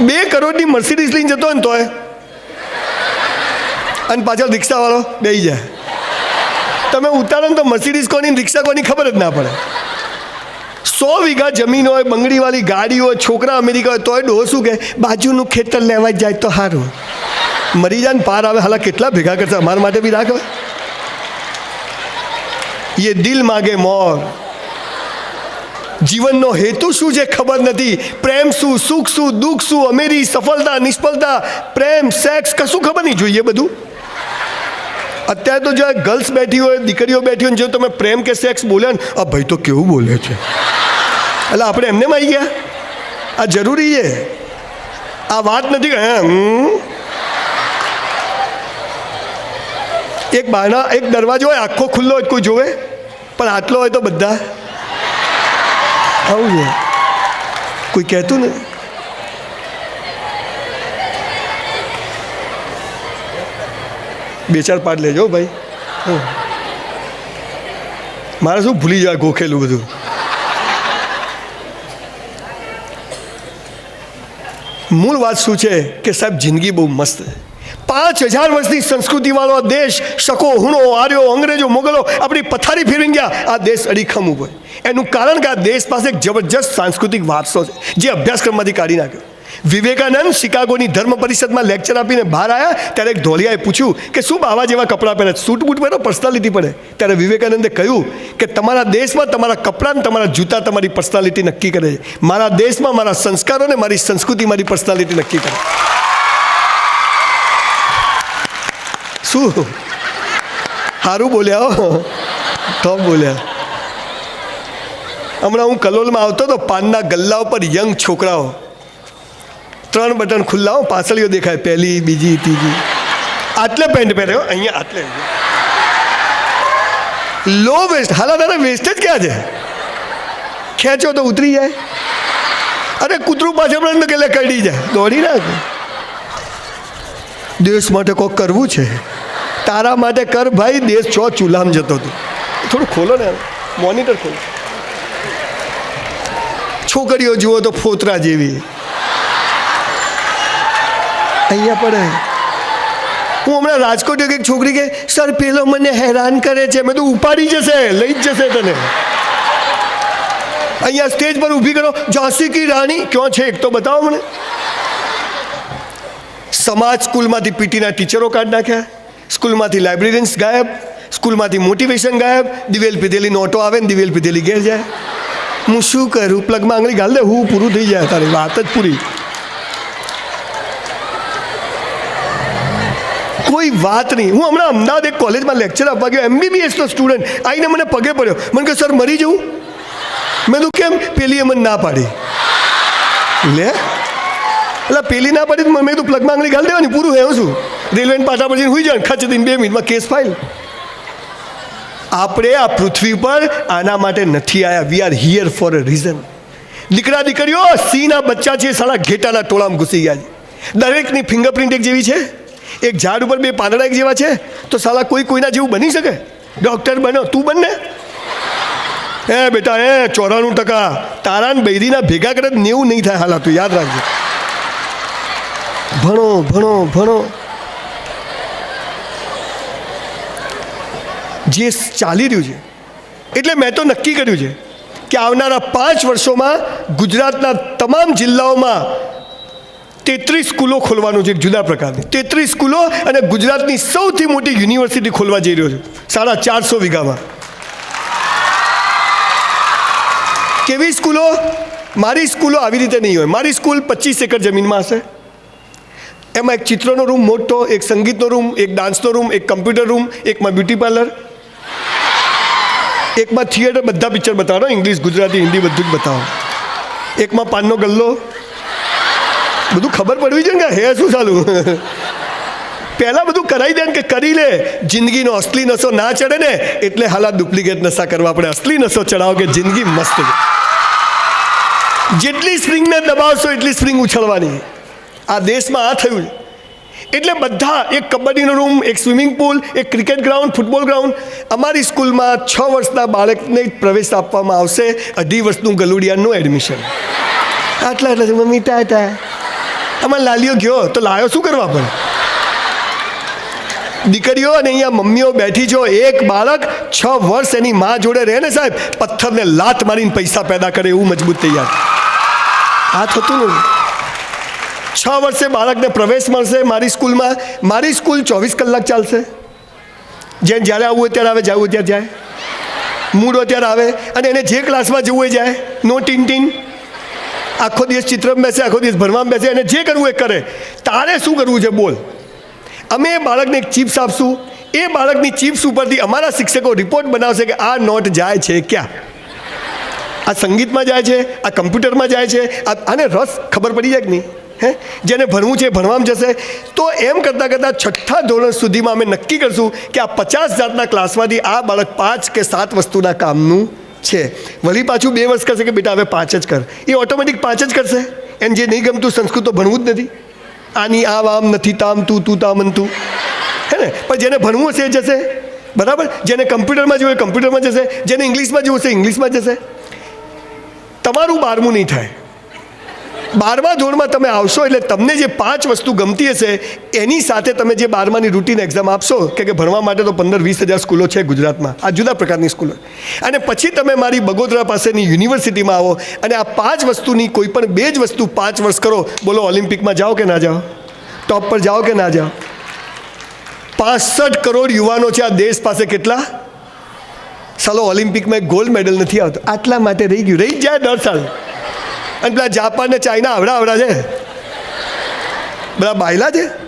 બે કરોડની મર્સિડીઝ લઈને જતો ને તોય. અને પાછળ રિક્ષાવાળો બેસી જાય. તમે ઉતારો ને તો મર્સિડીઝ કોની રિક્ષા કોની ખબર જ ના પડે. સો વીઘા જમીન હોય, બંગડીવાળી ગાડી હોય, છોકરા અમેરિકા હોય, તોય ડોહ શું કે બાજુનું ખેતર લેવા જ જાય તો સારું મરી જાય ને પાર આવે, હાલા કેટલા ભેગા કરશે? અમારા માટે બી રાખવે યે દિલ માગે મોર. જીવનનો હેતુ શું છે ખબર નથી. પ્રેમ શું, સુખ શું, દુઃખ શું, અમેરી, સફળતા, નિષ્ફળતા, પ્રેમ, સેક્સ, કશું ખબર નહીં જોઈએ બધું. અત્યારે તો જો ગર્લ્સ બેઠી હોય, દીકરીઓ બેઠી હોય, જો તમે પ્રેમ કે સેક્સ બોલે ને, આ ભાઈ તો કેવું બોલે છે? એટલે આપણે એમને આવી ગયા. આ જરૂરી છે. આ વાત નથી એક બાના એક દરવાજો હોય, આખો ખુલ્લો હોય, કોઈ જોવે? પણ આટલો હોય તો બધા. આવું છે કોઈ કહેતું ને બે ચાર પાટ લેજો ભાઈ હમ. મારે શું ભૂલી જાય ગોખેલું બધું મૂળ વાત શું છે કે સાહેબ જિંદગી બહુ મસ્ત છે પાંચ હજાર વર્ષની સંસ્કૃતિવાળો આ દેશ શકો, હુણો, આર્યો, અંગ્રેજો, મોગલો, આપણી પથારી ફેરવી ગયા. આ દેશ અડીખમ ઊભો એનું કારણ કે આ દેશ પાસે એક જબરજસ્ત સાંસ્કૃતિક વારસો છે, જે અભ્યાસક્રમમાંથી કાઢી નાખ્યો. વિવેકાનંદ શિકાગોની ધર્મ પરિષદમાં લેક્ચર આપીને બહાર આવ્યા ત્યારે એક ધોલિયાએ પૂછ્યું કે શું બાવા જેવા કપડાં પહેરે સૂટ બૂટ પહેરો? પર્સનાલિટી પડે ત્યારે વિવેકાનંદે કહ્યું કે તમારા દેશમાં તમારા કપડાં તમારા જૂતા તમારી પર્સનાલિટી નક્કી કરે છે. મારા દેશમાં મારા સંસ્કારો ને મારી સંસ્કૃતિ મારી પર્સનાલિટી નક્કી કરે શું? સારું બોલ્યા હો. તો બોલ્યા. હમણાં હું કલોલમાં આવતો તો પાનના ગલ્લા ઉપર યંગ છોકરાઓ. ત્રણ બટન ખુલ્લા હો, પાછળીઓ દેખાય, પહેલી, બીજી, ત્રીજી. આટલે પેન્ટ પહેર્યો, અહીંયા આટલે. લો વેસ્ટ હાલા, તારા વેસ્ટ જ ક્યાં છે? ખેંચો તો ઉતરી જાય. અરે, કૂતરું પાછળ પણ કે લે કરડી જાય. દોડી નાખ. દેશ માટે કોક કરવું છે. તારા માટે કર ભાઈ, દેશ છો ચૂલામ જતો હતો. થોડું ખોલો ને મોનિટર ખોલો. છોકરીઓ જુઓ તો ફોતરા જેવી. અહીંયા પડે. હું હમણાં રાજકોટ એક છોકરી કે, સર, પેલો મને હેરાન કરે છે. મેં તો ઉપાડી જશે, લઈ જ જશે તને. અહીંયા સ્ટેજ પર ઊભી કરો. ઝાંસી કી રાણી, ક્યાં છે એક તો બતાવો મને. સમાજ સ્કૂલમાંથી પીટીના ટીચરો કાઢી નાખ્યા. સ્કૂલમાંથી લાઇબ્રેરિયન્સ ગાયબ, સ્કૂલમાંથી મોટિવેશન ગાયબ, દિવેલ પીધેલી નોટો આવે ને દિવેલ પીધેલી ઘેર જાય. હું શું કરું? પ્લગમાં આંગળી ગાલ દે, હું પૂરું થઈ જાય તારી વાત જ પૂરી. કોઈ વાત નહીં. હું હમણાં અમદાવાદ એક કોલેજમાં લેક્ચર આપવા ગયો એમબીબીએસનો સ્ટુડન્ટ આવીને મને પગે પડ્યો. મને કે સર, મરી જવું? મેં તો કેમ? પેલીએ મને ના પાડી. લે? એટલે પેલી ના પાડી મેં તો પ્લગમાં આંગળી ગાલ દેવાની, પૂરું એવું છું રેલવેન પાટા પર જઈને હુઈ જાય ખર્ચ દઈને બે મિનિટમાં કેસ ફાઇલ. આપણે આ પૃથ્વી પર આના માટે નથી આવ્યા we are here for a reason દીકરા, દીકરીઓ, સિંહના બચ્ચા છે સાલા ઘેટાના ટોળામાં ઘૂસી ગયા છે. દરેકની ફિંગરપ્રિન્ટ એક જેવી છે. એક ઝાડ ઉપર બે પાંદડા એક જેવા છે. તો સાલા કોઈ કોઈના જેવું બની શકે? ડૉક્ટર બનો. તું બનને. હે બેટા, એ ચોરાણું ટકા. તારા બૈદીના ભેગા કરે નેવું નહીં થાય હાલા તું. યાદ રાખજે. ભણો ભણો ભણો. જે ચાલી રહ્યું છે. એટલે મેં તો નક્કી કર્યું છે કે આવનારા પાંચ વર્ષોમાં ગુજરાતના તમામ જિલ્લાઓમાં તેત્રીસ સ્કૂલો ખોલવાનું છે જુદા પ્રકારની. તેત્રીસ સ્કૂલો અને ગુજરાતની સૌથી મોટી યુનિવર્સિટી ખોલવા જઈ રહ્યો છે. સાડા ચારસો વીઘામાં. કેવી સ્કૂલો? મારી સ્કૂલો આવી રીતે નહીં હોય. મારી સ્કૂલ પચીસ એકર જમીનમાં હશે. એમાં એક ચિત્રનો રૂમ, મોટો, એક સંગીતનો રૂમ, એક ડાન્સનો રૂમ, એક કમ્પ્યુટર રૂમ, એકમાં બ્યુટી પાર્લર. એકમાં થિયેટર બધા પિક્ચર બતાવો ઇંગ્લિશ ગુજરાતી, હિન્દી બધું જ બતાવો. એકમાં પાનનો ગલ્લો. બધું ખબર પડવી જોઈએ ને હે શું ચાલુ? પહેલાં બધું કરાવી દે ને કે કરી લે. જિંદગીનો અસલી નશો ના ચડે ને, એટલે હાલા ડુપ્લિકેટ નશા કરવા પડે. અસલી નશો ચડાવો કે જિંદગી મસ્ત જેટલી સ્પ્રિંગને દબાવશો એટલી સ્પ્રિંગ ઉછળવાની. આ દેશમાં આ થયું છે. એટલે બધા એક કબડ્ડીનો રૂમ એક સ્વિમિંગ પુલ એક ક્રિકેટ ગ્રાઉન્ડ ફૂટબોલ ગ્રાઉન્ડ અમારી સ્કૂલમાં છ વર્ષના બાળકને જ પ્રવેશ આપવામાં આવશે. અઢી વર્ષનું ગલુડિયાનું એડમિશન આટલા એટલે મમ્મી ટાટા આમાં લાલીઓ ગયો, તો લાયો શું કરવા પડે દીકરીઓ અને અહીંયા મમ્મીઓ બેઠી છો, એક બાળક છ વર્ષ એની મા જોડે રહે ને સાહેબ, પથ્થરને લાત મારીને પૈસા પેદા કરે એવું મજબૂત તૈયાર. આ થતું નથી. છ વર્ષે બાળકને પ્રવેશ મળશે મારી સ્કૂલમાં? મારી સ્કૂલ ચોવીસ કલાક ચાલશે. જેમ જ્યારે આવવું હોય ત્યારે આવે જવું ત્યારે જાય. મૂડ અત્યારે ત્યારે આવે. અને એને જે ક્લાસમાં જવું હોય જાય. નો ટીન ટીન. આખો દિવસ ચિત્રમાં બેસે, આખો દિવસ ભણવામાં બેસે. અને જે કરવું એ કરે. તારે શું કરવું છે બોલ. અમે એ બાળકને એક ચિપ્સ આપશું. એ બાળકની ચિપ્સ ઉપરથી અમારા શિક્ષકો રિપોર્ટ બનાવશે કે આ નોટ જાય છે ક્યાં? આ સંગીતમાં જાય છે, આ કમ્પ્યુટરમાં જાય છે આને રસ ખબર પડી જાય કે નહીં? હે? જેને ભણવું છે ભણવામાં જશે. તો એમ કરતાં કરતાં છઠ્ઠા ધોરણ સુધીમાં અમે નક્કી કરશું કે આ પચાસ જાતના ક્લાસમાંથી આ બાળક પાંચ કે સાત વસ્તુના કામનું છે. વળી પાછું બે વર્ષ કરશે કે બેટા હવે પાંચ જ કર. એ ઓટોમેટિક પાંચ જ કરશે. એને જે નહીં ગમતું સંસ્કૃત તો ભણવું જ નથી. આની આ આમ નથી તામ તું તું તામ તું. હે ને? પણ જેને ભણવું હશે એ જશે. બરાબર? જેને કમ્પ્યુટરમાં જવું હોય કમ્પ્યુટરમાં જશે. જેને ઇંગ્લિશમાં જવું હશે ઇંગ્લિશમાં જશે. તમારું બારમું નહીં થાય. બારમા ધોરણમાં તમે આવશો એટલે તમને જે પાંચ વસ્તુ ગમતી હશે, એની સાથે તમે જે બારમાની રૂટીન એક્ઝામ આપશો, કે કે ભણવા માટે તો પંદર વીસ હજાર સ્કૂલો છે ગુજરાતમાં, આ જુદા પ્રકારની સ્કૂલો. અને પછી તમે મારી બગોદરા પાસેની યુનિવર્સિટીમાં આવો અને આ પાંચ વસ્તુની કોઈ પણ બે જ વસ્તુ પાંચ વર્ષ કરો, બોલો ઓલિમ્પિકમાં જાઓ કે ના જાઓ? ટોપ પર જાઓ કે ના જાઓ? પાસઠ કરોડ યુવાનો છે આ દેશ પાસે કેટલા? સાલો, ઓલિમ્પિકમાં ગોલ્ડ મેડલ નથી આવતો. આટલા માટે રહી ગયું. રહી જાય દર સાલ. અને પેલા જાપાન ને ચાઇના આવડા આવડા છે. બધા બાયલા છે.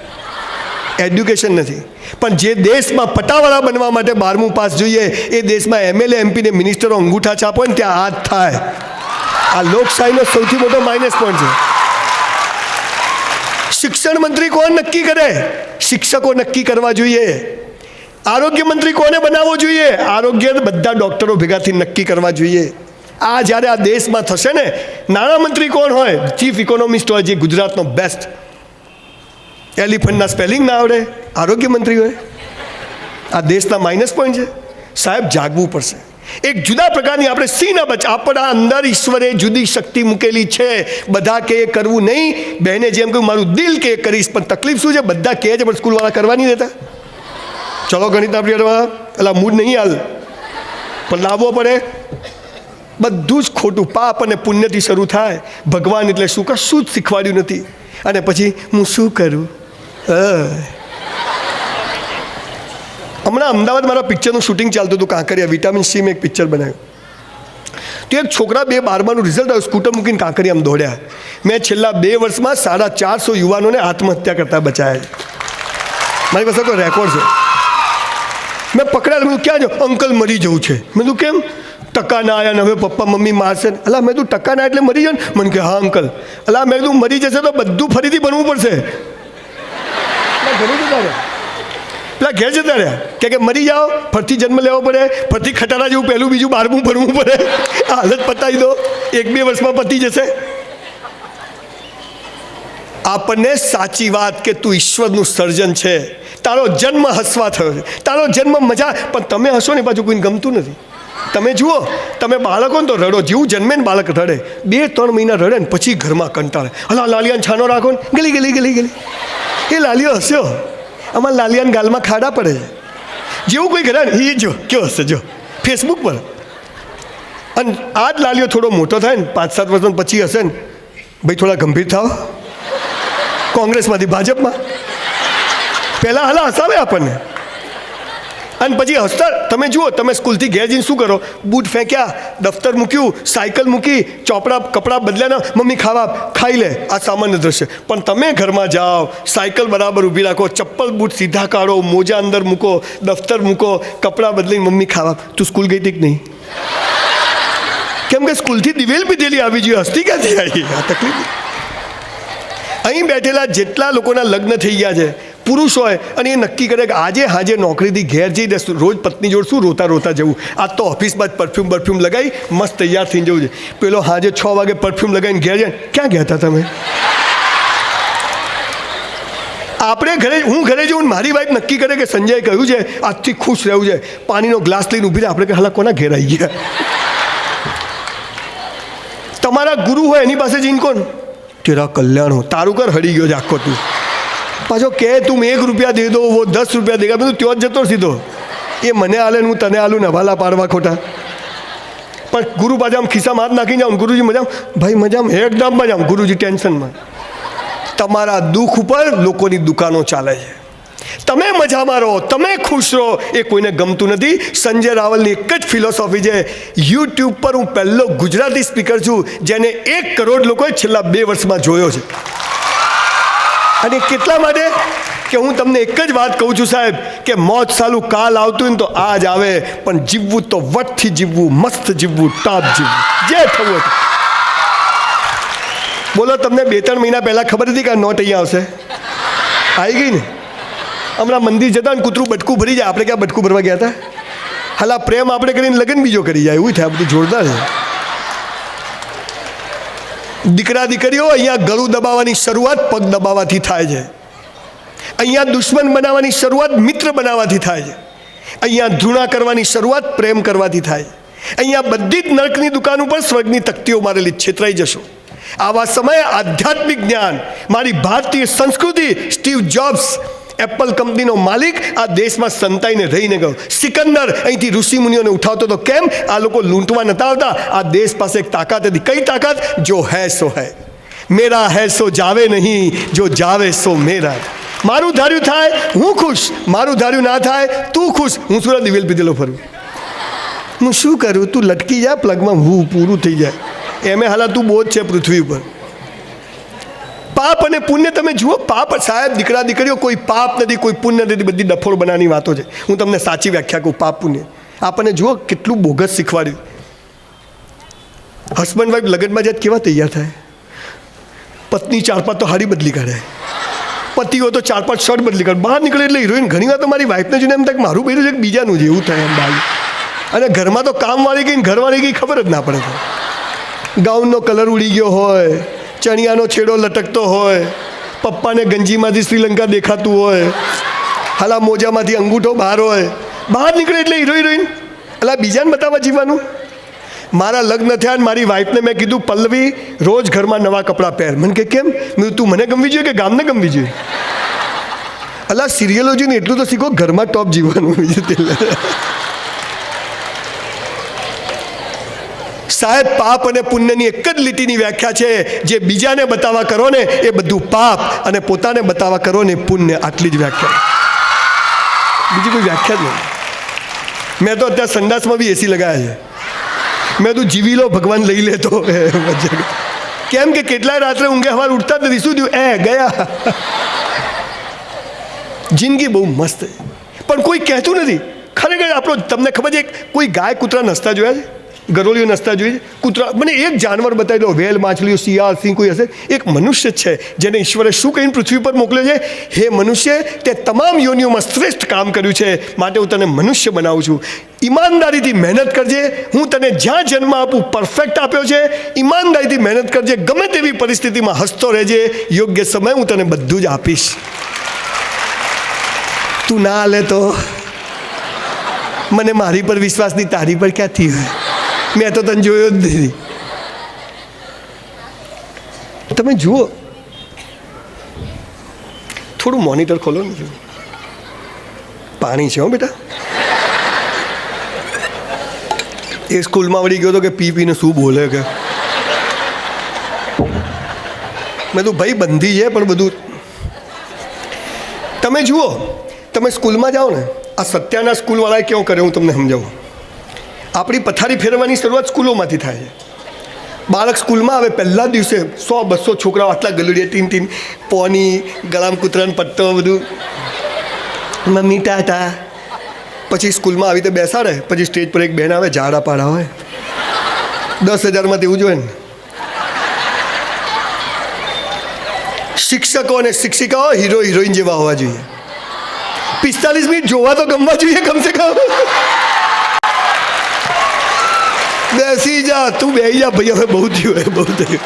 એડ્યુકેશન નથી. પણ જે દેશમાં પટાવાળા બનવા માટે બારમું પાસ જોઈએ, એ દેશમાં એમએલએ એમપીને મિનિસ્ટરો અંગૂઠા છાપો ને ત્યાં હાથ થાય. આ લોકશાહીનો સૌથી મોટો માઇનસ પોઈન્ટ છે. શિક્ષણ મંત્રી કોણ નક્કી કરે? શિક્ષકો નક્કી કરવા જોઈએ. આરોગ્ય મંત્રી કોને બનાવવો જોઈએ? આરોગ્ય બધા ડૉક્ટરો ભેગાથી નક્કી કરવા જોઈએ. આ જ્યારે આ દેશમાં થશે ને નાણામંત્રી કોણ હોય? ચીફ ઇકોનોમિસ્ટ હોય જે ગુજરાતનો બેસ્ટ એલિફન્ટના સ્પેલિંગ ના આવડે, આરોગ્ય મંત્રી હોય. આ દેશના માઇનસ પોઈન્ટ છે. સાહેબ, જાગવું પડશે. એક જુદા પ્રકારની આપણે સી ન બચ આપણા અંદર ઈશ્વરે જુદી શક્તિ મૂકેલી છે. બધા કે કરવું નહીં. બહેને જેમ કહ્યું, મારું દિલ કે કરીશ. પણ તકલીફ શું છે? બધા કહે છે, પણ સ્કૂલવાળા કરવા નહીં દેતા. ચલો ગણિત પિરિયડમાં પેલા મૂડ નહીં હાલ. પણ લાવવો પડે. બધું જ ખોટું, પાપ અને પુણ્યથી શરૂ થાય. ભગવાન એટલે શું? કશું જ શીખવાડ્યું નથી. અને પછી હું શું કરું? હમણાં અમદાવાદ મારા પિક્ચરનું શૂટિંગ ચાલતું હતું, કાંકરિયા. વિટામિન સી મેં એક પિક્ચર બનાવ્યું. તો એક છોકરા બે બારમાનું રિઝલ્ટ આવ્યું, સ્કૂટર મૂકીને કાંકરિયામાં દોડ્યા. મેં છેલ્લા બે વર્ષમાં સાડા ચારસો યુવાનોને આત્મહત્યા કરતા બચાયા. મારી પાસે કોઈ રેકોર્ડ છે. મેં પકડાયા, મેં ક્યાં જો અંકલ મરી જવું છે. મેં કીધું, કેમ? ટકા ના આવ્યા ને હવે પપ્પા મમ્મી મારશે અલા, મેં કીધું, ટકા ના એટલે મરી જાય મને કે, હા, અંકલ. અલા, મેં કીધું, મરી જશે તો બધું ફરીથી બનવું પડશે. ઘરે પેલા ઘેર જતા રહ્યા. કે મરી જાઓ ફરતી જન્મ લેવો પડે ફરતી ખટારા જેવું પહેલું બીજું બારમું ભરવું પડે. આ હાલત પતાવી દો. એક બે વર્ષમાં પતી જશે. આપણને સાચી વાત કે તું ઈશ્વરનું સર્જન છે. તારો જન્મ હસવા થયો છે. તારો જન્મ મજા પણ તમે હસો ને પાછું કોઈને ગમતું નથી. તમે જુઓ, તમે બાળકો ને તો રડો, જેવું જન્મે ને બાળક રડે. બે, ત્રણ મહિના રડે ને પછી ઘરમાં કંટાળે. હલા લાલિયાને છાનો રાખો ને. ગલી ગલી ગલી ગલી. એ લાલિયો હસ્યો. આમાં લાલિયાને ગાલમાં ખાડા પડે છે. જેવું કોઈ ઘરે એ જો, કયો હશે, જો. ફેસબુક પર. અને આ જ લાલિયો થોડો મોટો થાય ને, પાંચ, સાત વર્ષ પછી હશે ને. ભાઈ, થોડા ગંભીર થાવ કોંગ્રેસમાંથી, ભાજપમાં. પહેલાં હલા હસાવે આપણને. અને પછી હસતા તમે જુઓ, તમે સ્કૂલથી ઘેર જઈને શું કરો? બૂટ ફેંક્યા, દફતર મૂક્યું, સાયકલ મૂકી, ચોપડા, કપડાં બદલ્યાના, મમ્મી, ખાવા ખાઈ લે. આ સામાન્ય દ્રશ્ય. પણ તમે ઘરમાં જાઓ, સાયકલ બરાબર ઊભી રાખો, ચપ્પલ, બૂટ સીધા કાઢો, મોજા અંદર મૂકો, દફતર મૂકો, કપડાં બદલીને, મમ્મી, ખાવા તું સ્કૂલ ગઈ હતી કે નહીં. કેમ કે સ્કૂલથી દિવેલ પીધેલી આવી જોઈએ, હસ્તી ક્યાંથી આવી? આ તકલીફ. અહીં બેઠેલા જેટલા લોકોના લગ્ન થઈ ગયા છે પુરુષ હોય અને એ નક્કી કરે કે આજે હાજે નોકરીથી ઘેર જઈને રોજ પત્ની જોડ શું રોતા રોતા જવું? આજ તો ઓફિસમાં જ પરફ્યુમ પરફ્યુમ લગાવી મસ્ત તૈયાર થઈને જવું છે. પેલો હાજે છ વાગે પરફ્યુમ લગાવીને ઘેર જાય ક્યાં ગયા હતા તમે? આપણે ઘરે, હું ઘરે જઉં મારી વાઈફ નક્કી કરે કે સંજય કહ્યું છે, આજથી ખુશ રહેવું છે. પાણીનો ગ્લાસ લઈને ઊભી રહે. આપણે કે હાલા, કોના ઘેર આવી ગયા? તમારા ગુરુ હોય એની પાસે જઈને કોણ? તેરા કલ્યાણ હો. તારું કર હળી ગયો છે આખો તું. પાછો કે તું એક રૂપિયા દે દો, વો દસ રૂપિયા દેગા. બધું ત્યો જ જતો સીધો. એ મને હાલે હું તને હાલું ને વાલા પાડવા ખોટા. પણ ગુરુ પાછા આમ ખિસ્સામાં હાથ નાખી જાઉં, ગુરુજી મજામ? ભાઈ મજામ, એકદમ મજામ, ગુરુજી ટેન્શનમાં. તમારા દુઃખ ઉપર લોકોની દુકાનો ચાલે છે. તમે મજામાં રહો, તમે ખુશ રહો. એ કોઈને ગમતું નથી. સંજય રાવલની એક જ ફિલોસોફી છે. યુટ્યુબ પર હું પહેલો ગુજરાતી સ્પીકર છું, જેને એક કરોડ લોકોએ છેલ્લા બે વર્ષમાં જોયો છે. અને કેટલા માટે? કે હું તમને એક જ વાત કહું છું સાહેબ, કે મોત સાલું કાલ આવતું ને તો આજ આવે, પણ જીવવું તો વટથી જીવવું, મસ્ત જીવવું ટાપ જીવવું. જે થવું. બોલો, તમને બે ત્રણ મહિના પહેલાં ખબર હતી કે આ નોટ અહીંયા આવશે? આવી ગઈ ને? હમણાં મંદિર જતા ને કૂતરું બટકું ભરી જાય. આપણે ક્યાં બટકું ભરવા ગયા હતા? હાલા, પ્રેમ આપણે કરીને લગ્ન બીજો કરી જાય. એવું થાય બધું જોરદાર છે. દીકરા દીકરીઓ, અહીંયા ગળું દબાવવાની શરૂઆત પગ દબાવવાથી થાય છે. અહીંયા દુશ્મન બનાવવાની શરૂઆત મિત્ર બનાવવાથી થાય છે. અહીંયા ધૃણા કરવાની શરૂઆત પ્રેમ કરવાથી થાય અહીંયા બધી જ નર્કની દુકાન ઉપર સ્વર્ગની તકતીઓ મારેલી છેતરાઈ જશો. આવા સમયે આધ્યાત્મિક જ્ઞાન, મારી ભારતીય સંસ્કૃતિ, સ્ટીવ જોબ્સ એપલ કંપનીનો માલિક આ દેશમાં સંતાઈને રહીને ગયો. સિકંદર અહીંથી ઋષિ મુનિઓને ઉઠાવતો તો કેમ? આ લોકો લૂંટવા નતા આવતા. આ દેશ પાસે એક તાકાત હતી. કઈ તાકાત? જો હૈ સો હૈ. મેરા હૈ સો જાવે નહીં. જો જાવે સો મેરા. મારું ધાર્યું થાય, હું ખુશ. મારું ધાર્યું ના થાય, તું ખુશ. હું સુરત દિવેલ પીધેલો ફરું. હું શું કરું? તું લટકી જા પ્લગમાં હું પૂરું થઈ જાય. એમે હાલા તું જ છે પૃથ્વી ઉપર. પાપ અને પુણ્ય તમે જુઓ, પાપ સાહેબ દીકરા દીકરીઓ, કોઈ પાપ નથી, કોઈ પુણ્ય નથી, બધી ડફોડ બનાવવાની વાતો છે. હું તમને સાચી વ્યાખ્યા કહું, પાપ પુણ્ય. આપણને જુઓ કેટલું બોગસ શીખવાડ્યું. હસબન્ડ વાઈફ લગ્નમાં જાય કેવા તૈયાર થાય? પત્ની ચાર પાંચ તો હાડી બદલી કાઢે. પતિઓ તો ચાર પાંચ શર્ટ બદલી કાઢે. બહાર નીકળે એટલે હિરોઈન ઘણી વાર તો મારી વાઈફને જોઈને એમ થાય મારું બેરું છે કે બીજાનું એવું થાય એમ ભાઈ અને ઘરમાં તો કામવાળી ગઈ ને ઘરવાળી ગઈ, ખબર જ ના પડે ગાઉનનો કલર ઉડી ગયો હોય ચણિયાનો છેડો લટકતો હોય, પપ્પાને ગંજીમાંથી શ્રીલંકા દેખાતું હોય, હાલા મોજામાંથી અંગૂઠો બહાર હોય, બહાર નીકળે એટલે હીરો હિરોઈન. એટલે બીજાને બતાવવા જીવવાનું? મારા લગ્ન થયા મારી વાઈફને મેં કીધું, પલ્લવી, રોજ ઘરમાં નવા કપડાં પહેર. મને કે, કેમ? મેં તું મને ગમવી જોઈએ કે ગામને ગમવી જોઈએ? અલા સિરિયલો જોઈને એટલું તો શીખો, ઘરમાં ટોપ જીવવાનું બીજું તે સાહેબ, પાપ અને પુણ્યની એક જ લીટીની વ્યાખ્યા છે. જે બીજાને બતાવવા કરો ને, એ બધું પાપ અને પોતાને બતાવવા કરો ને, પુણ્ય. આટલી જ વ્યાખ્યા. બીજી કોઈ વ્યાખ્યા જ નહીં. મેં તો અત્યારે સંડાસમાં બી એસી લગાવ્યા છે. મેં તું જીવી લો ભગવાન લઈ લેતો કેમ કે કેટલાય રાત્રે ઊંઘે હવાર ઉઠતા જ નથી. શું થયું? એ, ગયા. જિંદગી બહુ મસ્ત. પણ કોઈ કહેતું નથી. ખરેખર આપણો, તમને ખબર છે કોઈ ગાય કૂતરા નસતા જોયા છે? ગરોળીઓ નસતા જોઈએ કૂતરા મને એક જાનવર બતાવી દો. વેલ, માછલીઓ, શિયાળ, સિંહ, કોઈ હશે? એક મનુષ્ય છે, જેને ઈશ્વરે શું કહીને પૃથ્વી પર મોકલ્યો છે. હે મનુષ્ય, તે તમામ યોનિઓમાં શ્રેષ્ઠ કામ કર્યું છે. માટે હું તને મનુષ્ય બનાવું છું. ઈમાનદારીથી મહેનત કરજે. હું તને જ્યાં જન્મ આપું, પરફેક્ટ આપ્યો છે. ઈમાનદારીથી મહેનત કરજે. ગમે તેવી પરિસ્થિતિમાં હસતો રહેજે. યોગ્ય સમય હું તને બધું જ આપીશ. તું ના લે તો? મને મારી પર વિશ્વાસની તારી પર ક્યાંથી હોય? મેં તો તને જોયો જ નથી. તમે જુઓ. થોડું મોનિટર ખોલો ને જુઓ. પાણી છે હો બેટા. એ સ્કૂલમાં વળી ગયો તો કે પી પીને શું બોલે કે? મેં તો ભાઈ બંધી છે પણ બધું. તમે જુઓ. તમે સ્કૂલમાં જાઓ ને, આ સત્યાના સ્કૂલવાળાએ કેવું કરે હું તમને સમજાવું? આપણી પથારી ફેરવવાની શરૂઆત સ્કૂલોમાંથી થાય છે. બાળક સ્કૂલમાં આવે પહેલા દિવસે સો, બસો છોકરાઓ આટલા ગલુડિયા, ટીન ટીન, પોની, ગળામ કૂતરાને પટ્ટો બધું. મમ્મી, ટાટા. પછી સ્કૂલમાં આવી રીતે બેસાડે. પછી સ્ટેજ પર એક બેન આવે, ઝાડા પાડા હોય. દસ હજારમાં તેવું જોઈએ ને. શિક્ષકો અને શિક્ષિકાઓ હીરો હિરોઈન જેવા હોવા જોઈએ. પિસ્તાલીસ મિનિટ જોવા તો ગમવા જોઈએ કમસે કમ. બેસી જા, તું બેસી જા, ભાઈ, હવે બહુ થયું બહુ થયું.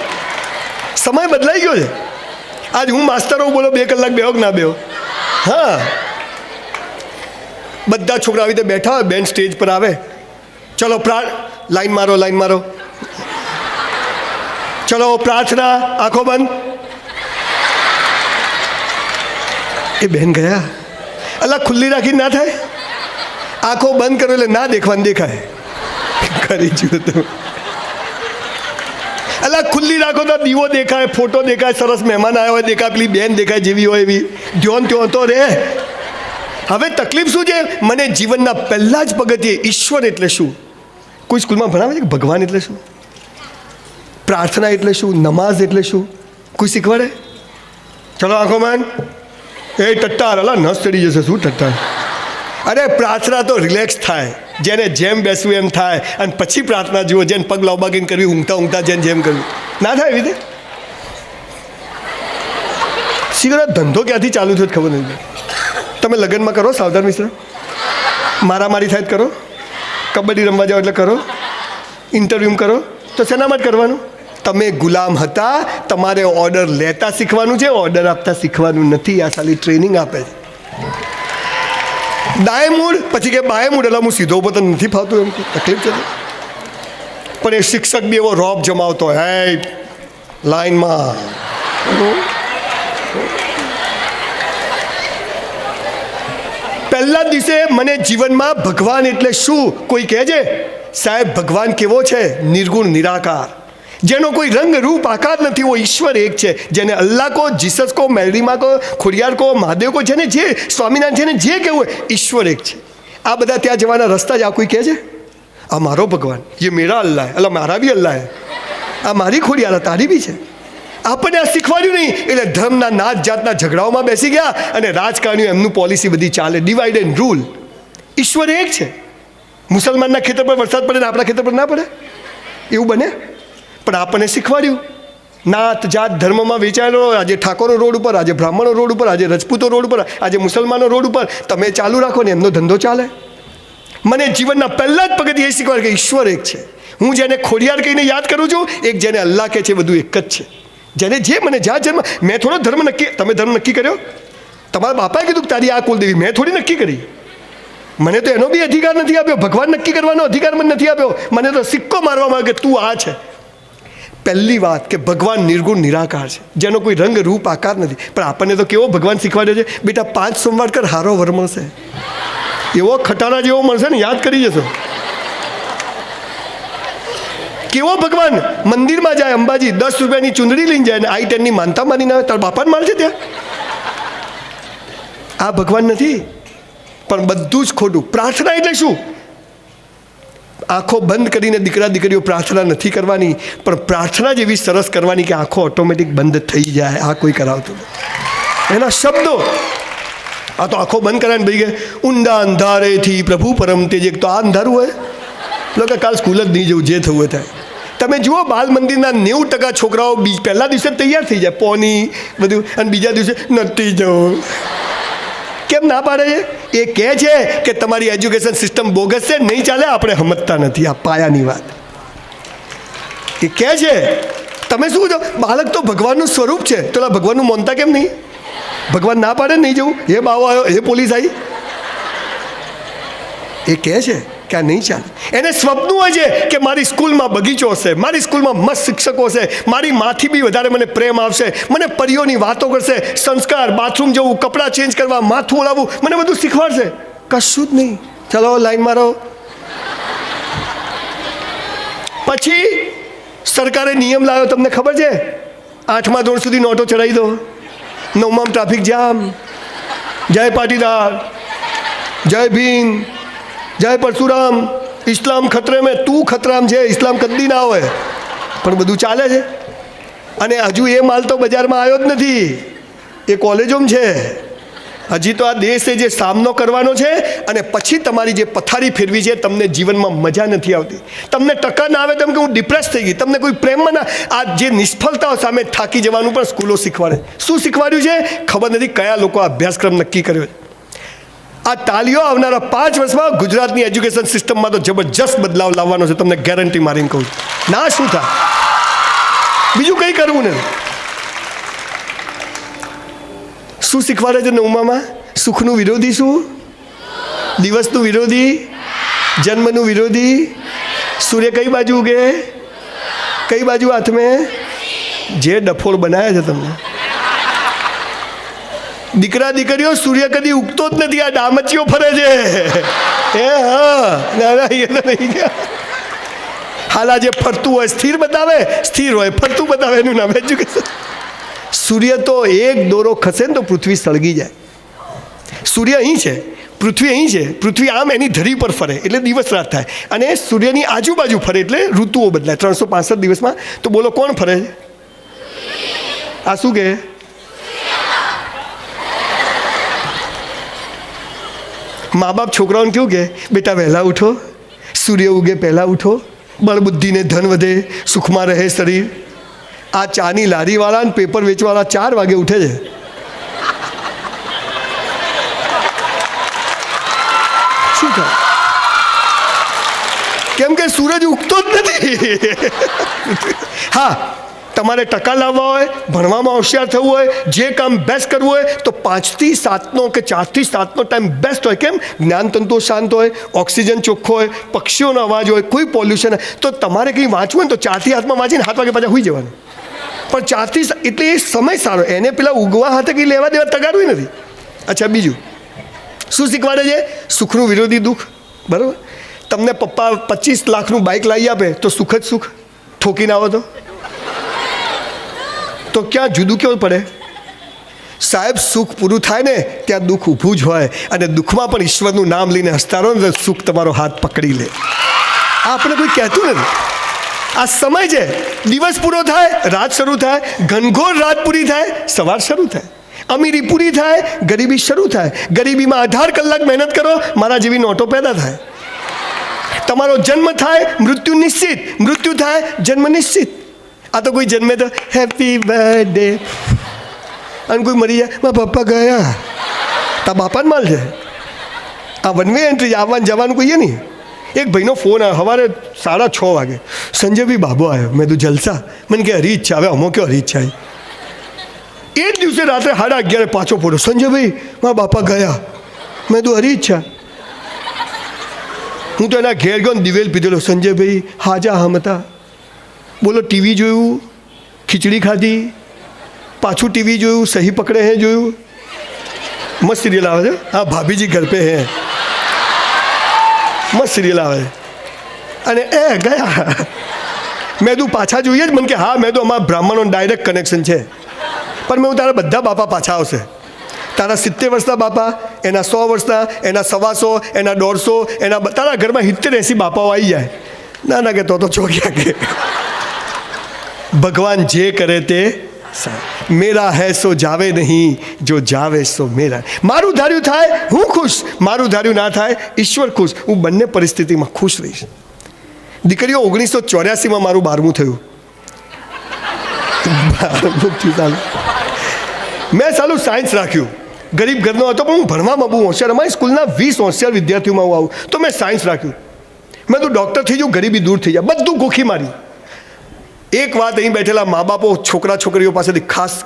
સમય બદલાઈ ગયો છે. આજ હું માસ્તરો બોલો, બે કલાક બેહો ના બેહો. હા. બધા છોકરા આવી રીતે બેઠા હોય, બેન સ્ટેજ પર આવે. ચલો, પ્રા લાઈન મારો લાઈન મારો. ચલો, પ્રાર્થના, આંખો બંધ. એ બેન ગયા. અલા, ખુલ્લી રાખી ના થાય? આંખો બંધ કરો એટલે ના દેખવાની દેખાય. કરી જુઓ તો. અલા, ખુલ્લી રાખો તો દીવો દેખાય, ફોટો દેખાય, સરસ મહેમાન આવ્યા હોય, દેખાય, પેલી બેન દેખાય જેવી હોય એવી. ધ્યોન ત્યોં તો રે. હવે તકલીફ શું છે? મને જીવનના પહેલાં જ પગથિયે ઈશ્વર એટલે શું? કોઈ સ્કૂલમાં ભણાવે છે કે ભગવાન એટલે શું? પ્રાર્થના એટલે શું? નમાઝ એટલે શું? કોઈ શીખવાડે? ચલો, આંખો માન એ ટટ્ટાર, અલા, નસ ચડી જશે. શું ટટ્ટાર? અરે પ્રાર્થના તો રિલેક્સ થાય. જેને જેમ બેસવું એમ થાય. અને પછી પ્રાર્થના જુઓ, જેને પગ લાવબાગીને કરવી, ઊંઘતા ઊંઘતા જેને જેમ કરવું. ના થાય એવી રીતે શીખરો ધંધો ક્યાંથી ચાલુ થયો ખબર નથી તમે લગ્નમાં કરો, સાવધાન મિશ્ર. મારામારી થાય કરો. કબડ્ડી રમવા જાઓ એટલે કરો. ઇન્ટરવ્યૂ કરો. તો શેના માટે કરવાનું? તમે ગુલામ હતા. તમારે ઓર્ડર લેતા શીખવાનું છે ઓર્ડર આપતા શીખવાનું નથી. આ ખાલી ટ્રેનિંગ આપે છે. દાય મૂળ, પછી કે બાય મૂળ, એટલે હું સીધો ઊભો તો નથી ફાવતું એમ તકલીફ છે. પણ એ શિક્ષક બી એવો રોબ જમાવતો હે, લાઈનમાં. પહેલા દિવસે મને જીવનમાં ભગવાન એટલે શું? કોઈ કહે છે સાહેબ, ભગવાન કેવો છે? નિર્ગુણ, નિરાકાર. જેનો કોઈ રંગ, રૂપ, આકાર નથી, વો ઈશ્વર એક છે, જેને અલ્લાહ કો, જીસસ કો મેલડીમાં કો ખોડિયાર કો, મહાદેવ કો, જેને જે સ્વામિનારાયણ જેને જે કહેવું હોય, ઈશ્વર એક છે. આ બધા ત્યાં જવાના રસ્તા જ આ કોઈ કહે છે? આ મારો ભગવાન એ મેરા અલ્લાહ એટલે મારા બી અલ્લાહ આ મારી ખોડિયાર તારી બી છે. આપણને આ શીખવાડ્યું નહીં, એટલે ધર્મના નાત જાતના ઝઘડાઓમાં બેસી ગયા અને રાજકારણીઓ એમનું પોલિસી બધી ચાલે ડિવાઈડ એન્ડ રૂલ ઈશ્વર એક છે. મુસલમાનના ખેતર પર વરસાદ પડે ને આપણા ખેતર પર ના પડે? એવું બને? પણ આપણને શીખવાડ્યું. નાત જાત ધર્મમાં વેચાયેલો આજે ઠાકોરો રોડ ઉપર, આજે બ્રાહ્મણો રોડ ઉપર, આજે રજપૂતો રોડ ઉપર, આજે મુસલમાનો રોડ ઉપર, તમે ચાલુ રાખો ને એમનો ધંધો ચાલે. મને જીવનના પહેલા જ પગથી એ શીખવાડ કે ઈશ્વર એક છે. હું જેને ખોડિયાર કહીને યાદ કરું છું, એક જેને અલ્લાહ કહે છે બધું એક જ છે. જેને જે મને જ્યાં જન્મ, મેં થોડો ધર્મ નક્કી, તમે ધર્મ નક્કી કર્યો? તમારા બાપાએ કીધું કે તારી આ કુલદેવી, મેં થોડી નક્કી કરી. મને તો એનો બી અધિકાર નથી આપ્યો, ભગવાન નક્કી કરવાનો અધિકાર મને નથી આપ્યો. મને તો સિક્કો મારવામાં આવ્યો તું આ છે. પહેલી વાત કે ભગવાન નિર્ગુણ, નિરાકાર છે. જેનો કોઈ રંગ, રૂપ, આકાર નથી. પણ આપણને તો કેવો ભગવાન શીખવાડ્યો છે? બેટા, પાંચ સોમવાર કર, હારો વર મળશે. એવો ખટારા જેવો મળશે ને, યાદ કરી જશો. કેવો ભગવાન મંદિરમાં જાય અંબાજી, દસ રૂપિયાની ચુંદડી લઈને જાય ને આઈ ટેનની માનતા માનીને આવે, તારા બાપાને મારશે ત્યાં. આ ભગવાન નથી. પણ બધું જ ખોટું. પ્રાર્થના એટલે શું? આંખો બંધ કરીને દીકરા દીકરીઓ પ્રાર્થના નથી કરવાની, પણ પ્રાર્થના જેવી સરસ કરવાની કે આંખો ઓટોમેટિક બંધ થઈ જાય, આ કોઈ કરાવતું નથી. એના શબ્દો. આ તો આંખો બંધ કરાવીને ભાઈ ગયા. ઊંડા અંધારેથી પ્રભુ પરમ તેજ એક તો આ અંધારું હોય. લોકો કાલ સ્કૂલ જ નહીં જવું, જે થવું થાય. તમે જુઓ બાલ મંદિરના નેવું ટકા છોકરાઓ બી પહેલા દિવસે તૈયાર થઈ જાય. પોની બધું, અને બીજા દિવસે નથી જવું. કેમ ના પાડે છે? એ કહે છે કે તમારી એજ્યુકેશન સિસ્ટમ બોગસ છે, નહીં ચાલે, આપણે સમજતા નથી. આ પાયાની વાત. એ કહે છે, તમે શું છો? બાળક તો ભગવાનનું સ્વરૂપ છે. તો ભગવાનનું માનતા કેમ નહીં? ભગવાન ના પાડે નહીં જવું? હે બાવો આવ્યો હે પોલીસ આવી એ કહે છે કે આ નહીં ચાલે. એને સ્વપ્ન હોય છે કે મારી સ્કૂલમાં બગીચો હશે, મારી સ્કૂલમાં મસ્ત શિક્ષકો હશે, મારી માથી બી વધારે મને પ્રેમ આવશે મને પરીઓની વાતો કરશે, સંસ્કાર, બાથરૂમ જવું, કપડાં ચેન્જ કરવા, માથું ઓળાવવું, મને બધું શીખવાડશે. કશું જ નહીં. ચલો લાઈનમાં રહો. પછી સરકારે નિયમ લાવ્યો, તમને ખબર છે? આઠમા ધોરણ સુધી નોટો ચડાવી દો. નવમામ ટ્રાફિક જામ જય પાટીદાર. જય ભીમ. જય પરશુરામ, ઇસ્લામ ખતરે મેં, તું ખતરામ છે, ઇસ્લામ કદી ના હોય. પણ બધું ચાલે છે. અને હજુ એ માલ તો બજારમાં આવ્યો જ નથી. એ કોલેજોમાં છે. હજી તો આ દેશે જે સામનો કરવાનો છે અને પછી તમારી જે પથારી ફેરવી છે, તમને જીવનમાં મજા નથી આવતી. તમને ટકા ના આવે તેમ કે હું ડિપ્રેસ થઈ ગઈ. તમને કોઈ પ્રેમમાં ના આ જે નિષ્ફળતાઓ સામે થાકી જવાનું પણ સ્કૂલો શીખવાડે. શું શીખવાડ્યું છે? ખબર નથી કયા લોકો અભ્યાસક્રમ નક્કી કર્યો છે. આ તાલીઓ આવનારા પાંચ વર્ષમાં ગુજરાતની એજ્યુકેશન સિસ્ટમમાં તો જબરજસ્ત બદલાવ લાવવાનો છે, તમને ગેરંટી મારીને કહું ના, શું થાય બીજું કંઈ કરવું ને? શું શીખવાડે છે નવમામાં સુખનું વિરોધી શું? દિવસનું વિરોધી? જન્મનું વિરોધી? સૂર્ય કઈ બાજુ ઉગે? કઈ બાજુ હાથમે? જે ડફોળ બનાવ્યા છે તમને. દીકરા દીકરીઓ, સૂર્ય કદી ઉગતો જ નથી, આ ડામચીઓ ફરે છે. એ, હા ના ના એ તો જે ફરતું હોય, સ્થિર બતાવે, સ્થિર હોય, ફરતું બતાવે, એનું નામ એજ્યુકેશન સૂર્ય તો એક દોરો ખસે ને તો પૃથ્વી સળગી જાય. સૂર્ય અહીં છે, પૃથ્વી અહીં છે, પૃથ્વી આમ એની ધરી પર ફરે, એટલે દિવસ રાત થાય. અને સૂર્યની આજુબાજુ ફરે, એટલે ઋતુઓ બદલાય. ત્રણસો પાંસઠ દિવસમાં તો બોલો કોણ ફરે? આ શું કહે મા બાપ છોકરાઓને કેવું કે, બેટા, વહેલા ઉઠો. સૂર્ય ઉગે પહેલાં ઉઠો. બળબુદ્ધિને ધન વધે, સુખમાં રહે શરીર. આ ચાની લારીવાળા અને પેપર વેચવાળા ચાર વાગે ઉઠે છે. શું થાય કેમ કે સૂરજ ઉગતો જ નથી. હા તમારે ટકા લાવવા હોય, ભણવામાં હોશિયાર થવું હોય, જે કામ બેસ્ટ કરવું હોય, તો પાંચથી સાતનો કે ચારથી સાતનો ટાઈમ બેસ્ટ હોય. કેમ? જ્ઞાનતંતુઓ શાંત હોય, ઓક્સિજન ચોખ્ખો હોય, પક્ષીઓનો અવાજ હોય, કોઈ પોલ્યુશન તો તમારે કંઈ વાંચવું હોય તો ચારથી હાથમાં વાંચીને હાથ વાગે પાછા હોઈ જવાનું. પણ ચારથી એટલે એ સમય સારો. એને પેલા ઉગવા હાથે કંઈ લેવા દેવા તગાડવી નથી. અચ્છા, બીજું. શું શીખવાડે છે? સુખનું વિરોધી દુઃખ. બરાબર? તમને પપ્પા પચીસ લાખનું બાઇક લાવી આપે તો સુખ જ સુખ? ઠોકીને આવો તો. તો ક્યાં જુદું કેવું પડે? સાહેબ, સુખ પૂરું થાય ને, ત્યાં દુઃખ ઊભું જ હોય. અને દુઃખમાં પણ ઈશ્વરનું નામ લઈને હસતા રહો ને સુખ તમારો હાથ પકડી લે. આપણે કોઈ કહેતું નથી. આ સમય છે. દિવસ પૂરો થાય, રાત શરૂ થાય, ઘનઘોર રાત પૂરી થાય, સવાર શરૂ થાય. અમીરી પૂરી થાય, ગરીબી શરૂ થાય. ગરીબીમાં અઢાર કલાક મહેનત કરો, મારા જેવી નોટો પેદા થાય. તમારો જન્મ થાય, મૃત્યુ નિશ્ચિત. મૃત્યુ થાય, જન્મ નિશ્ચિત. આ તો કોઈ જન્મે તો હેપી બર્થડે અને કોઈ મરી જાય, મારા પપ્પા ગયા. તા બાપાને માલ છે. આ વન વે એન્ટ્રી આવવાનું જવાનું કહીએ નહીં એક ભાઈનો ફોન આવ્યો, સવારે સાડા છ વાગે. સંજયભાઈ, બાબો આવ્યો. મેં તું જલસા. મને કે હરી ઈચ્છા હવે અમો કયો હરી ઈચ્છા એ જ દિવસે રાત્રે સાડા અગિયારે પાછો ફોટો સંજયભાઈ, મારા બાપા ગયા. મેં તું હરી ઈચ્છા હું તો એના ઘેર ગયો દિવેલ પીધેલો, સંજયભાઈ, હાજા હમ હતા. બોલો, ટીવી જોયું? ખીચડી ખાધી? પાછું ટીવી જોયું? સહી પકડે હે જોયું? મસ્ત સિરિયલ આવે છે. હા, ભાભીજી ઘર પે હે. મસ્ત સિરિયલ આવે અને એ ગયા. મેં તું પાછા જોઈએ જ મને કે, હા, મેં તો અમારા બ્રાહ્મણો ડાયરેક્ટ કનેક્શન છે. પણ મેં તારા બધા બાપા પાછા આવશે. તારા સિત્તેર વર્ષના બાપા, એના સો વર્ષના, એના સવાસો, એના દોઢસો, એના તારા ઘરમાં સિત્તેર એંસી બાપાઓ આવી જાય. ના ના, કે તો તો ચોગ્યા કે ભગવાન જે કરે તે. મેરા હૈ સો જાવે નહીં, જો જાવે સો મેરા. મારું ધાર્યું થાય, હું ખુશ. મારું ધાર્યું ના થાય, ઈશ્વર ખુશ. હું બંને પરિસ્થિતિમાં ખુશ રહીશ. દીકરીઓ, ઓગણીસો ચોર્યાસીમાં મારું બારમું થયું. મેં સાલું સાયન્સ રાખ્યું. ગરીબ ઘરનો હતો, પણ હું ભણવામાં બહુ હોશિયાર. અમારી સ્કૂલના વીસ હોશિયાર વિદ્યાર્થીઓમાં હું આવું. તો મેં સાયન્સ રાખ્યું. મેં તો ડૉક્ટર થઈ જાઉં, ગરીબી દૂર થઈ જાય બધું ગોખી મારી. એક વાત અહીં બેઠેલા મા બાપો, છોકરા છોકરીઓ પાસેથી ખાસ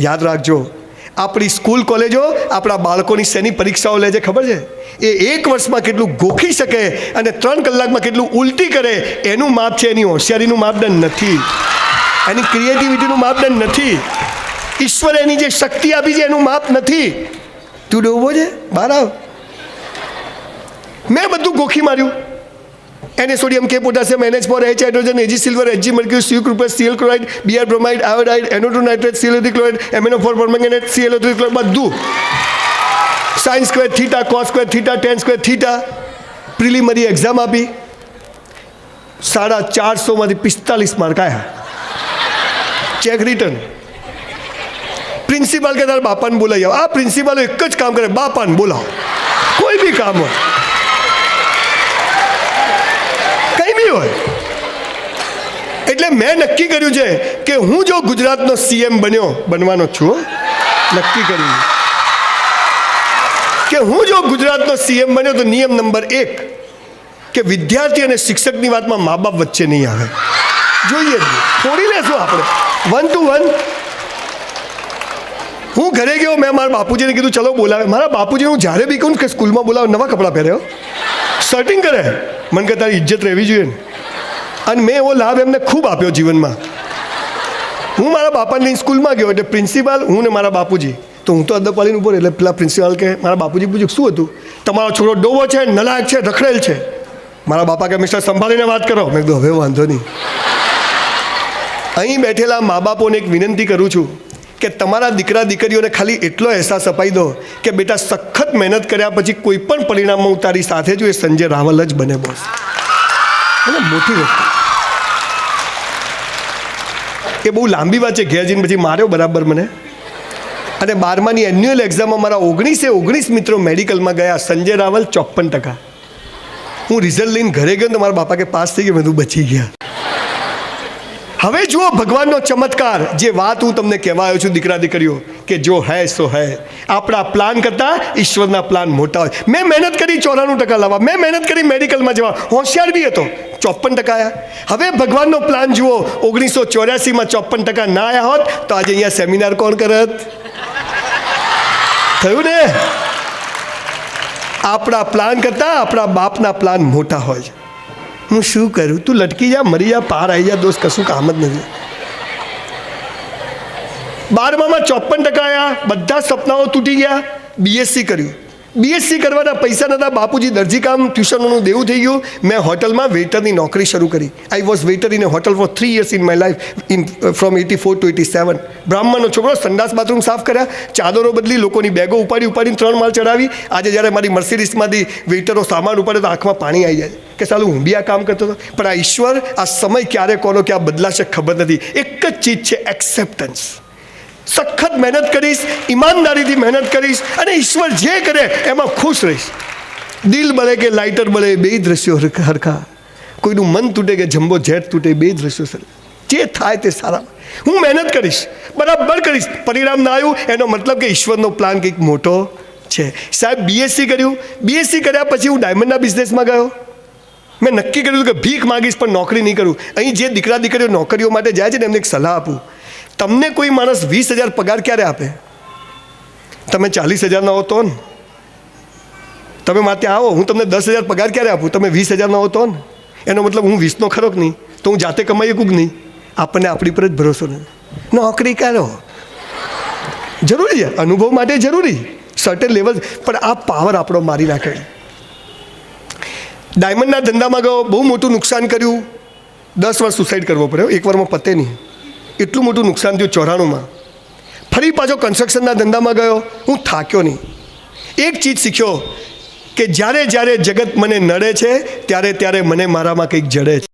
યાદ રાખજો. આપણી સ્કૂલ કોલેજો આપણા બાળકોની શેની પરીક્ષાઓ લે છે ખબર છે? એ એક વર્ષમાં કેટલું ગોખી શકે અને ત્રણ કલાકમાં કેટલું ઉલટી કરે, એનું માપ છે એની હોશિયારીનું માપદંડ નથી. એની ક્રિએટિવિટીનું માપદંડ નથી. ઈશ્વરે એની જે શક્તિ આપી છે એનું માપ નથી. તું ડોબો છે? બહાર આવ. મેં બધું ગોખી માર્યું. એને સોડિયમ કે potassium NH four H hydrogen, AG, silver HG mercury C ક્રુપર CL chloride, BR bromide, iodide એનોટો nitrate સીએલઓથી chloride, amino four permanganate સીએલઓથી chloride, બધું. Sine square theta, cos square theta, tan square theta, preliminary exam આપી. સાડા ચારસોમાંથી પિસ્તાલીસ mark આવ્યા cheque return. Principal કે તારા બાપાને બોલાવી આવો. આ પ્રિન્સિપાલ એક જ કામ કરે, બાપાને બોલાવો. કોઈ બી કામ હોય. કંઈ હોય. એટલે મેં નક્કી કર્યું છે કે હું જો ગુજરાતનો સીએમ બન્યો, બનવાનો છું નક્કી કર્યું. કે હું જો ગુજરાતનો સીએમ બન્યો તો નિયમ નંબર એક, કે વિદ્યાર્થી અને શિક્ષકની વાતમાં મા બાપ વચ્ચે નહીં આવે. જોઈએ. છોડી લેશું આપણે. વન ટુ વન હું ઘરે ગયો, મેં મારા બાપુજીને કીધું, ચલો બોલાવે. મારા બાપુજી, હું જ્યારે બી કહું કે સ્કૂલમાં બોલાવે, નવા કપડાં પહેર્યો શર્ટિંગ કરે. મને કે તારી ઇજ્જત રહેવી જોઈએ ને. અને મેં એવો લાભ એમને ખૂબ આપ્યો જીવનમાં. હું મારા બાપાની સ્કૂલમાં ગયો એટલે પ્રિન્સિપાલ, હું ને મારા બાપુજી. તો હું તો અદપાલીને ઉપર એટલે પેલા પ્રિન્સિપાલ કે મારા બાપુજી પૂછ્યું શું હતું? તમારો છોકરો ડોવો છે, નલાયક છે, રખડેલ છે. મારા બાપા કે મિસ્ટર સંભાળીને વાત કરો. મેં કીધું, હવે વાંધો નહીં. અહીં બેઠેલા મા બાપોને એક વિનંતી કરું છું. કે તમારા દીકરા દીકરીઓને ખાલી એટલો અહેસાસ અપાઈ દો કે બેટા સખત મહેનત કર્યા પછી કોઈ પણ પરિણામમાં હું તારી સાથે જો એ સંજય રાવલ જ બને બોસ અને મોટી વસ્તુ. એ બહુ લાંબી વાત છે, ઘેર જઈને પછી માર્યો બરાબર મને. અને બારમાની એન્યુઅલ એક્ઝામમાં મારા ઓગણીસે ઓગણીસ મિત્રો મેડિકલમાં ગયા, સંજય રાવલ ચોપન ટકા. હું રિઝલ્ટ લઈને ઘરે ગયો તો મારા બાપા કે પાસ થઈ ગયા બધું બચી ગયા. હવે જુઓ ભગવાનનો ચમત્કાર. જે વાત હું તમને કહેવા આવ્યો છું દીકરા દીકરીઓ, કે જો હૈ સો હૈ. આપણા પ્લાન કરતાં ઈશ્વરના પ્લાન મોટા હોય. મેં મહેનત કરી ચોરાણું ટકા લાવવા. મેં મહેનત કરી મેડિકલમાં જવા. હોશિયાર બી હતો. ચોપ્પન ટકા આવ્યા હવે ભગવાનનો પ્લાન જુઓ. ઓગણીસો ચોર્યાસીમાં ચોપ્પન ટકા ના આવ્યા હોત, તો આજે અહીંયા સેમિનાર કોણ કરત? થયું ને? આપણા પ્લાન કરતાં આપણા બાપના પ્લાન મોટા હોય. છે હું શું કરું? તું લટકી જા, મરી જા, પાર આવી જા, દોસ્ત, કશું કામ જ નથી. બારમામાં ચોપન ટકા આવ્યા બધા સપનાઓ તૂટી ગયા બીએસસી કર્યું. બીએસસી કરવાના પૈસા નહોતા બાપુજી દરજીકામ ટ્યુશનોનું દેવું થઈ ગયું. મેં હોટલમાં વેઇટરની નોકરી શરૂ કરી. I was waiter in a hotel for three years in my life in from eighty four to eighty seven બ્રાહ્મણનો છોકરો સંડાસ બાથરૂમ સાફ કર્યા, ચાદરો બદલી, લોકોની બેગો ઉપાડી, ઉપાડીને ત્રણ માળ ચડાવી. આજે જ્યારે મારી મર્સિડીસમાંથી વેઇટરો સામાન ઉપાડે તો આંખમાં પાણી આવી જાય. કે સાલું હું બી આ કામ કરતો હતો. પણ આ ઈશ્વર, આ સમય ક્યારે કોનો, ક્યાં બદલાશે ખબર નથી. એક જ ચીજ છે એક્સેપ્ટન્સ સખત મહેનત કરીશ, ઈમાનદારીથી મહેનત કરીશ અને ઈશ્વર જે કરે એમાં ખુશ રહીશ. દિલ બળે કે લાઇટર બળે બે દ્રશ્યો હરખા કોઈનું મન તૂટે કે જમ્બો ઝેટ તૂટે બે દ્રશ્યો સર. જે થાય તે સારા. હું મહેનત કરીશ, બરાબર કરીશ. પરિણામ ના આવ્યું, એનો મતલબ કે ઈશ્વરનો પ્લાન કંઈક મોટો છે. સાહેબ બીએસસી કર્યું. બીએસસી કર્યા પછી હું ડાયમંડના બિઝનેસમાં ગયો. મેં નક્કી કર્યું કે ભીખ માગીશ, પણ નોકરી નહીં કરું. અહીં જે દીકરા દીકરીઓ નોકરીઓ માટે જાય છે ને એમને એક સલાહ આપું. તમને કોઈ માણસ વીસ હજાર પગાર ક્યારે આપે? તમે ચાલીસ હજારના હો તો ને. તમે માટે આવો, હું તમને દસ હજાર પગાર ક્યારે આપું? તમે વીસ હજારના હો તો ને. એનો મતલબ હું વીસનો ખરો કે નહીં? તો હું જાતે કમાઈ શકું નહીં? આપણને આપણી પર જ ભરોસો નથી. નોકરી કરો. જરૂરી છે. અનુભવ માટે જરૂરી. સર્ટેન લેવલ પણ આ પાવર આપણો મારી નાખે ડાયમંડના ધંધામાં ગયો, બહુ મોટું નુકસાન કર્યું. દસ વાર સુસાઇડ કરવો પડ્યો. એક વારમાં પતે નહીં. એટલું મોટું નુકસાન થયું ચોરાણુંમાં. ફરી પાછો કન્સ્ટ્રક્શનના ધંધામાં ગયો. હું થાક્યો નહીં. એક ચીજ શીખ્યો કે જ્યારે જ્યારે જગત મને નડે છે, ત્યારે ત્યારે મને મારામાં કંઈક જડે છે.